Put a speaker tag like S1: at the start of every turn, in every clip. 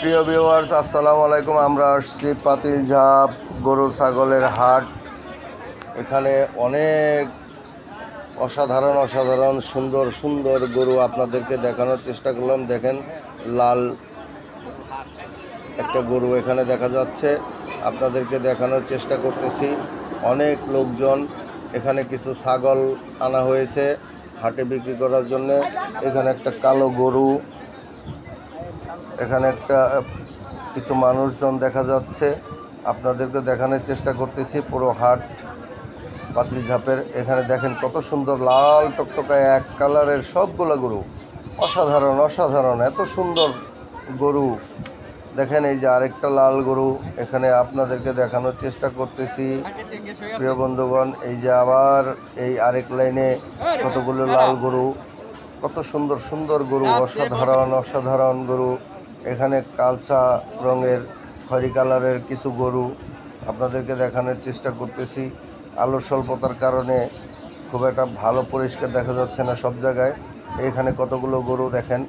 S1: প্রিয় ভিউয়ার্স আসসালামু আলাইকুম। আমরা আসছি পাতিল ঝাপ, গরু ছাগলের হাট। এখানে অনেক অসাধারণ অসাধারণ, সুন্দর সুন্দর গরু আপনাদেরকে দেখানোর চেষ্টা করলাম। দেখেন, লাল একটা গরু এখানে দেখা যাচ্ছে। আপনাদেরকে দেখানোর চেষ্টা করতেছি। অনেক লোকজন এখানে কিছু ছাগল আনা হয়েছে হাটে বিক্রি করার জন্য। এখানে একটা কালো গরু এখানে একটা কিছু মানুষজন দেখা যাচ্ছে। আপনাদেরকে দেখানোর চেষ্টা করতেছি, পুরো হাট পাতিল ঝাপের। এখানে দেখেন কত সুন্দর লাল টকটকা এক কালারের সবগুলো গরু। অসাধারণ অসাধারণ, এত সুন্দর গরু। দেখেন এই যে আরেকটা লাল গরু, এখানে আপনাদেরকে দেখানোর চেষ্টা করতেছি। প্রিয় বন্ধুগণ, এই যে আবার এই আরেক লাইনে কতগুলো লাল গরু। কত সুন্দর সুন্দর গরু, অসাধারণ অসাধারণ গরু। এখানে কালচা রঙের, খয়রি কালারের কিছু গরু আপনাদেরকে দেখানোর চেষ্টা করতেছি। আলোর স্বল্পতার কারণে খুব একটা ভালো পরিষ্কার দেখা যাচ্ছে না সব জায়গায়। এখানে কতগুলো গরু দেখেন,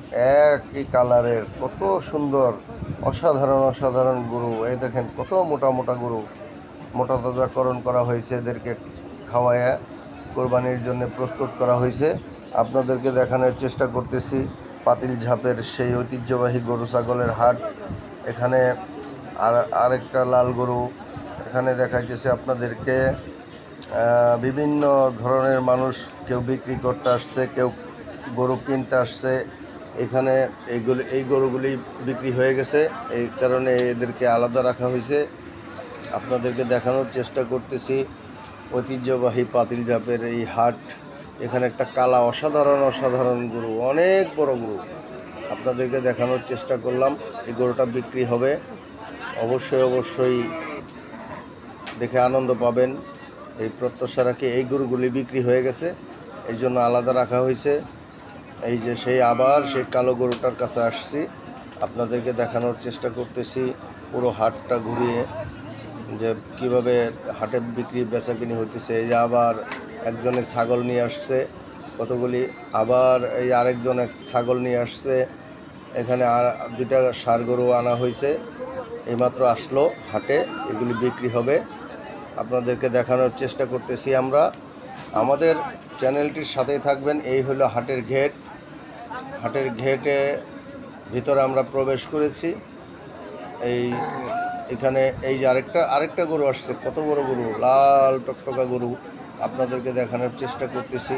S1: একই কালারের, কত সুন্দর, অসাধারণ অসাধারণ গরু। এই দেখেন, কত মোটা মোটা গরু। মোটা তাজাকরণ করা হয়েছে এদেরকে খাওয়ায়া কোরবানির জন্য প্রস্তুত করা হয়েছে। আপনাদেরকে দেখানোর চেষ্টা করতেছি। পাতিল ঝাপের সেই ঐতিহ্যবাহী গরু, ছাগলের হাট। এখানে আর আরেকটা লাল গরু এখানে দেখাইতেছে আপনাদেরকে। বিভিন্ন ধরনের মানুষ কেউ বিক্রি করতে আসছে, কেউ গরু কিনতে আসছে। এখানে এইগুলি, এই গরুগুলি বিক্রি হয়ে গেছে। এই কারণে এদেরকে আলাদা রাখা হয়েছে। আপনাদেরকে দেখানোর চেষ্টা করতেছি। ঐতিহ্যবাহী পাতিল জাপের এই হাট। এখানে একটা কালা অসাধারণ অসাধারণ গরু, অনেক বড় গরু। আপনাদেরকে দেখানোর চেষ্টা করলাম, এই গরুটা বিক্রি হবে। অবশ্যই অবশ্যই দেখে আনন্দ পাবেন। এই প্রত্যাশা রাখি এই গরুগুলি বিক্রি হয়ে গেছে, এই জন্য আলাদা রাখা হয়েছে। এই যে সেই আবার সেই কালো গরুটার কাছে আসছি। আপনাদেরকে দেখানোর চেষ্টা করতেছি, পুরো হাটটা ঘুরিয়ে যে কীভাবে হাটে বিক্রি বেচাকিনি হইতেছে। এই যে আবার একজনের ছাগল নিয়ে আসছে, কতগুলি, আবার এই আরেকজন এক ছাগল নিয়ে আসছে। এখানে আর দুইটা সার গরু আনা হয়েছে। এইমাত্র আসলো হাটে, এগুলি বিক্রি হবে। আপনাদেরকে দেখানোর চেষ্টা করতেছি আমরা। আমাদের চ্যানেলটির সাথেই থাকবেন, এই হলো হাটের ঘেট। হাটের ঘেটে ভিতরে আমরা প্রবেশ করেছি। এই এখানে এই যে আরেকটা আরেকটা গরু আসছে। কত বড় গরু? লাল টকটকা গরু। আপনাদেরকে দেখানোর চেষ্টা করতেছি।